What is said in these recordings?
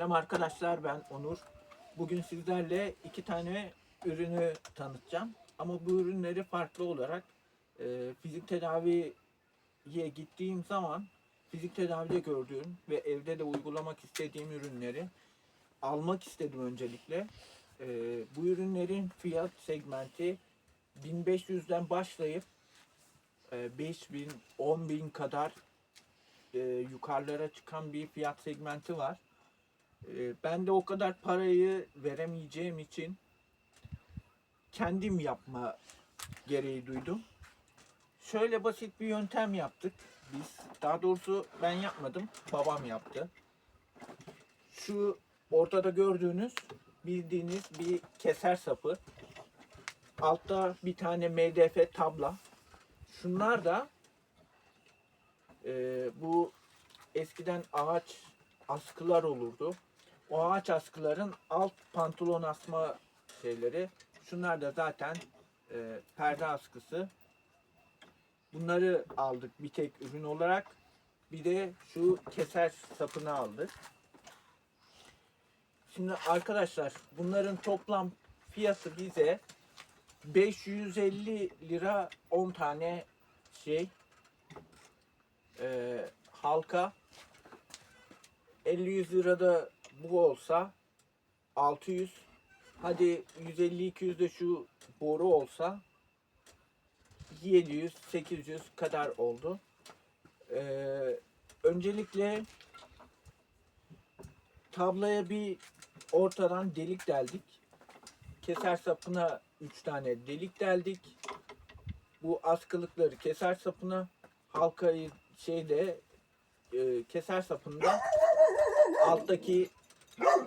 Selam arkadaşlar ben Onur. Bugün sizlerle iki tane ürünü tanıtacağım. Ama bu ürünleri farklı olarak e, fizik tedaviye gittiğim zaman fizik tedavide gördüğüm ve evde de uygulamak istediğim ürünleri almak istedim öncelikle. E, bu ürünlerin fiyat segmenti 1500'den başlayıp e, 5000, 10000 kadar e, yukarılara çıkan bir fiyat segmenti var. E, ben de o kadar parayı veremeyeceğim için kendim yapma gereği duydum. Şöyle basit bir yöntem yaptık biz. Daha doğrusu ben yapmadım, babam yaptı. Şu ortada gördüğünüz bildiğiniz bir keser sapı. Altta bir tane MDF tabla. Şunlar da e, bu eskiden ağaç askılar olurdu. O ağaç askıların alt pantolon asma şeyleri. Şunlar da zaten e, perde askısı. Bunları aldık bir tek ürün olarak. Bir de şu keser sapını aldık. Şimdi arkadaşlar bunların toplam fiyatı bize 550 lira 10 tane şey e, halka 50-100 lirada bu olsa 600 hadi 150-200 de şu boru olsa 700-800 kadar oldu. Ee, öncelikle tablaya bir ortadan delik deldik. Keser sapına 3 tane delik deldik. Bu askılıkları keser sapına halkayı şeyde e, keser sapında alttaki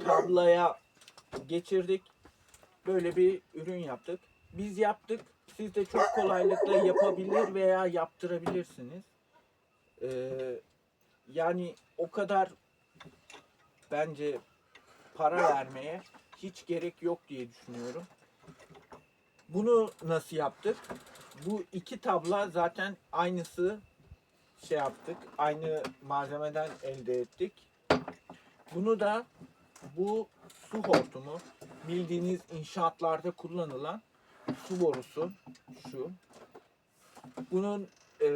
tablaya geçirdik. Böyle bir ürün yaptık. Biz yaptık. Siz de çok kolaylıkla yapabilir veya yaptırabilirsiniz. Ee, yani o kadar bence para vermeye hiç gerek yok diye düşünüyorum. Bunu nasıl yaptık? Bu iki tabla zaten aynısı şey yaptık. Aynı malzemeden elde ettik. Bunu da bu su hortumu bildiğiniz inşaatlarda kullanılan su borusu şu. Bunun e,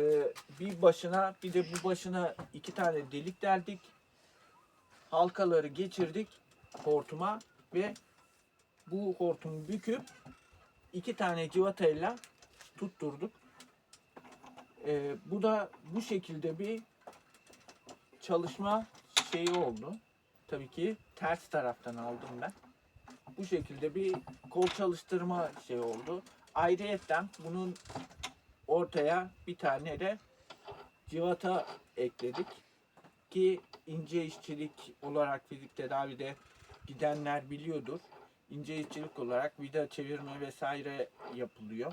bir başına bir de bu başına iki tane delik deldik. Halkaları geçirdik hortuma ve bu hortumu büküp iki tane civatayla tutturduk. Ee, bu da bu şekilde bir çalışma şeyi oldu. Tabii ki ters taraftan aldım ben. Bu şekilde bir kol çalıştırma şey oldu. Ayrıyetten bunun ortaya bir tane de civata ekledik. Ki ince işçilik olarak fizik tedavide gidenler biliyordur. İnce işçilik olarak vida çevirme vesaire yapılıyor.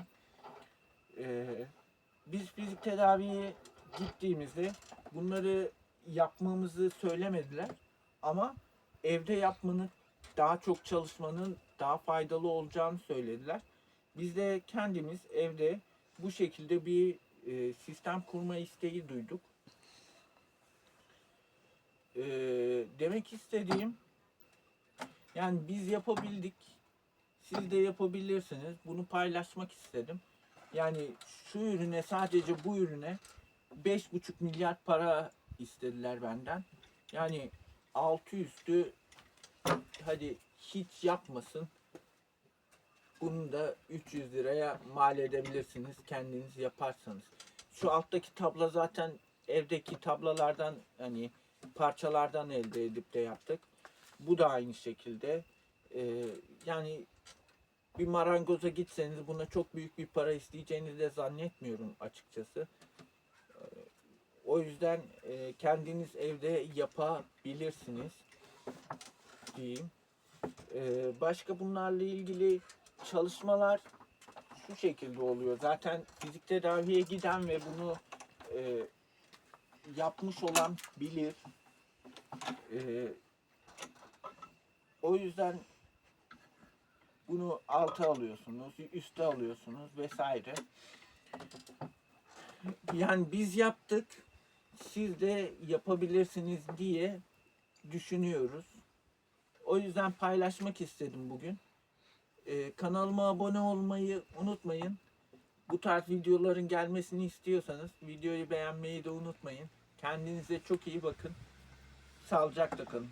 Ee, biz fizik tedaviye gittiğimizde bunları yapmamızı söylemediler. Ama evde yapmanın daha çok çalışmanın daha faydalı olacağını söylediler. Biz de kendimiz evde bu şekilde bir e, sistem kurma isteği duyduk. E, demek istediğim yani biz yapabildik. Siz de yapabilirsiniz. Bunu paylaşmak istedim. Yani şu ürüne sadece bu ürüne 5,5 milyar para istediler benden. Yani altı üstü hadi hiç yapmasın. Bunu da 300 liraya mal edebilirsiniz kendiniz yaparsanız. Şu alttaki tabla zaten evdeki tablalardan hani parçalardan elde edip de yaptık. Bu da aynı şekilde. Ee, yani bir marangoza gitseniz buna çok büyük bir para isteyeceğinizi de zannetmiyorum açıkçası. O yüzden e, kendiniz evde yapabilirsiniz diyeyim. Ee, başka bunlarla ilgili çalışmalar şu şekilde oluyor. Zaten fizik tedaviye giden ve bunu e, yapmış olan bilir. E, o yüzden bunu alta alıyorsunuz, üste alıyorsunuz vesaire. Yani biz yaptık, siz de yapabilirsiniz diye düşünüyoruz. O yüzden paylaşmak istedim bugün. Ee, kanalıma abone olmayı unutmayın. Bu tarz videoların gelmesini istiyorsanız videoyu beğenmeyi de unutmayın. Kendinize çok iyi bakın. Sağlıcakla kalın.